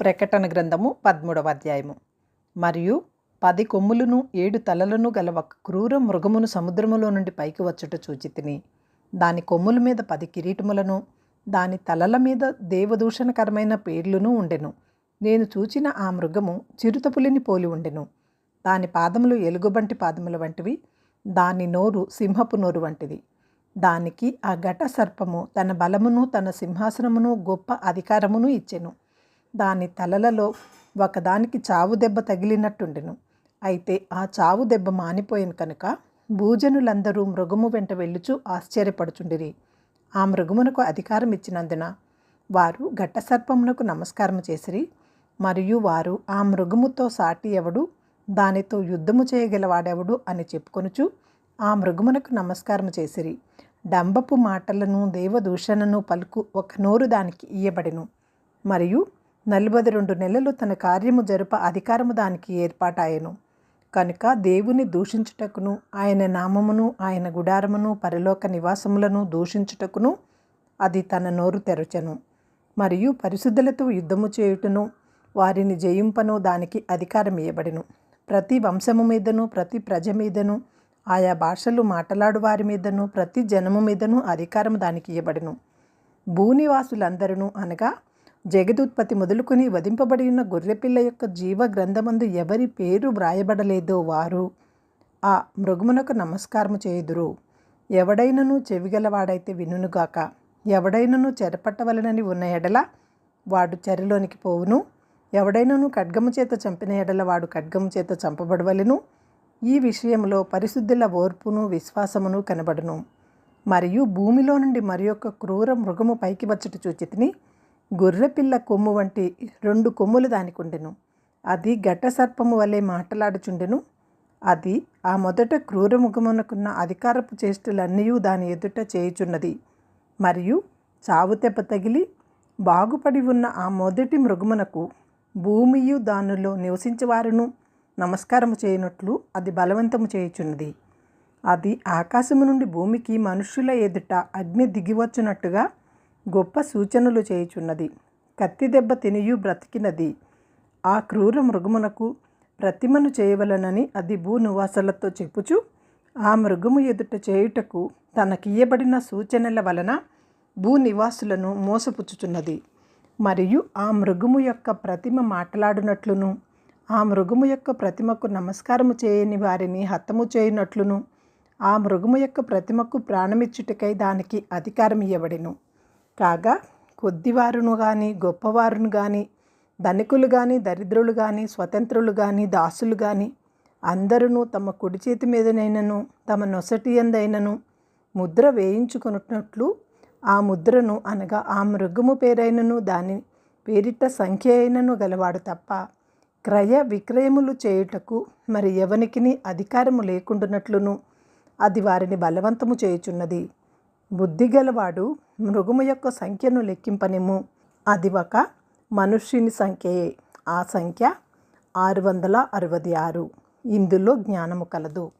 ప్రకటన గ్రంథము పదమూడవ అధ్యాయము. మరియు పది కొమ్ములను ఏడు తలలను గల ఒక క్రూర మృగమును సముద్రములో నుండి పైకి వచ్చుట చూచి తిని దాని కొమ్ముల మీద పది కిరీటములను దాని తలల మీద దేవదూషణకరమైన పేర్లును ఉండెను. నేను చూచిన ఆ మృగము చిరుతపులిని పోలి ఉండెను. దాని పాదములు ఎలుగుబంటి పాదముల వంటివి దాని నోరు సింహపు నోరు వంటిది. దానికి ఆ ఘట సర్పము తన బలమును తన సింహాసనమును గొప్ప అధికారమును ఇచ్చెను. దాని తలలలో ఒకదానికి చావు దెబ్బ తగిలినట్టుండెను. అయితే ఆ చావు దెబ్బ మానిపోయిన కనుక భూజనులందరూ మృగము వెంట వెళ్ళుచు ఆశ్చర్యపడుచుండిరి. ఆ మృగమునకు అధికారం ఇచ్చినందున వారు ఘట్టసర్పమునకు నమస్కారం చేసిరి. మరియు వారు ఆ మృగముతో సాటి ఎవడు దానితో యుద్ధము చేయగలవాడెవడు అని చెప్పుకొనుచు ఆ మృగమునకు నమస్కారం చేసిరి. డంబపు మాటలను దేవదూషణను పలుకు ఒక నోరు దానికి ఇయ్యబడెను. మరియు నలభై రెండు నెలలు తన కార్యము జరుప అధికారము దానికి ఏర్పాటాయను. కనుక దేవుని దూషించుటకును ఆయన నామమును ఆయన గుడారమును పరలోక నివాసములను దూషించుటకును అది తన నోరు తెరచను. మరియు పరిశుద్ధులతో యుద్ధము చేయుటను వారిని జయింపను దానికి అధికారం ఇవ్వబడిను ప్రతి వంశము మీదను ప్రతి ప్రజ మీదను ఆయా భాషలు మాట్లాడు వారి మీదను ప్రతి జనము మీదను అధికారం దానికి ఇవ్వబడిను భూనివాసులందరూ అనగా జగదుత్పత్తి మొదలుకొని వధింపబడి ఉన్న గొర్రెపిల్ల యొక్క జీవ గ్రంథమందు ఎవరి పేరు వ్రాయబడలేదో వారు ఆ మృగమునకు నమస్కారము చేయుదురు. ఎవడైనను చెవిగలవాడైతే వినుగాక ఎవడైనను చెరపట్టవలనని ఉన్న ఎడల వాడు చెరలోనికి పోవును. ఎవడైనను ఖడ్గము చేత చంపిన ఎడల వాడు ఖడ్గము చేత చంపబడవలను. ఈ విషయంలో పరిశుద్ధుల ఓర్పును విశ్వాసమును కనబడును. మరియు భూమిలో నుండి మరి యొక్క క్రూర మృగము పైకి వచ్చుట చూచితిని గొర్రెపిల్ల కొమ్ము వంటి రెండు కొమ్ములు దానికుండెను. అది ఘట సర్పము వలె మాటలాడుచుండెను. అది ఆ మొదట క్రూరముఖమునకున్న అధికారపు చేష్టలన్నీ దాని ఎదుట చేయుచున్నది. మరియు చావు తెప్ప తగిలి బాగుపడి ఉన్న ఆ మొదటి మృగమునకు భూమియు దానిలో నివసించేవారును నమస్కారము చేయనట్లు అది బలవంతము చేయుచున్నది. అది ఆకాశము నుండి భూమికి మనుష్యుల ఎదుట అగ్ని దిగివచ్చునట్టుగా గొప్ప సూచనలు చేయుచున్నది. కత్తి దెబ్బ తినియు బ్రతికినది. ఆ క్రూర మృగమునకు ప్రతిమను చేయవలనని అది భూ నివాసులతో చెప్పుచు ఆ మృగము ఎదుట చేయుటకు తనకియ్యబడిన సూచనల వలన భూ నివాసులను మోసపుచ్చుచున్నది. మరియు ఆ మృగము యొక్క ప్రతిమ మాట్లాడినట్లును ఆ మృగము యొక్క ప్రతిమకు నమస్కారము చేయని వారిని హతము చేయనట్లును ఆ మృగము యొక్క ప్రతిమకు ప్రాణమిచ్చుటకై దానికి అధికారం ఇవ్వబడిను కాగా కొద్దివారును కానీ గొప్పవారును కానీ ధనికులు కానీ దరిద్రులు కానీ స్వతంత్రులు కానీ దాసులు కానీ అందరూ తమ కుడి చేతి మీదనైనను తమ నొసటి ఎందైనను ముద్ర వేయించుకున్నట్లు ఆ ముద్రను అనగా ఆ మృగము పేరైనను దాని పేరిట సంఖ్య అయినను గలవాడు తప్ప క్రయ విక్రయములు చేయుటకు మరి ఎవనికిని అధికారము లేకుండునట్లును అది వారిని బలవంతము చేయుచున్నది. బుద్ధిగలవాడు మృగము యొక్క సంఖ్యను లెక్కింపనిము. అది ఒక మనుష్యుని సంఖ్యయే. ఆ సంఖ్య ఆరు వందల అరవై ఆరు. ఇందులో జ్ఞానము కలదు.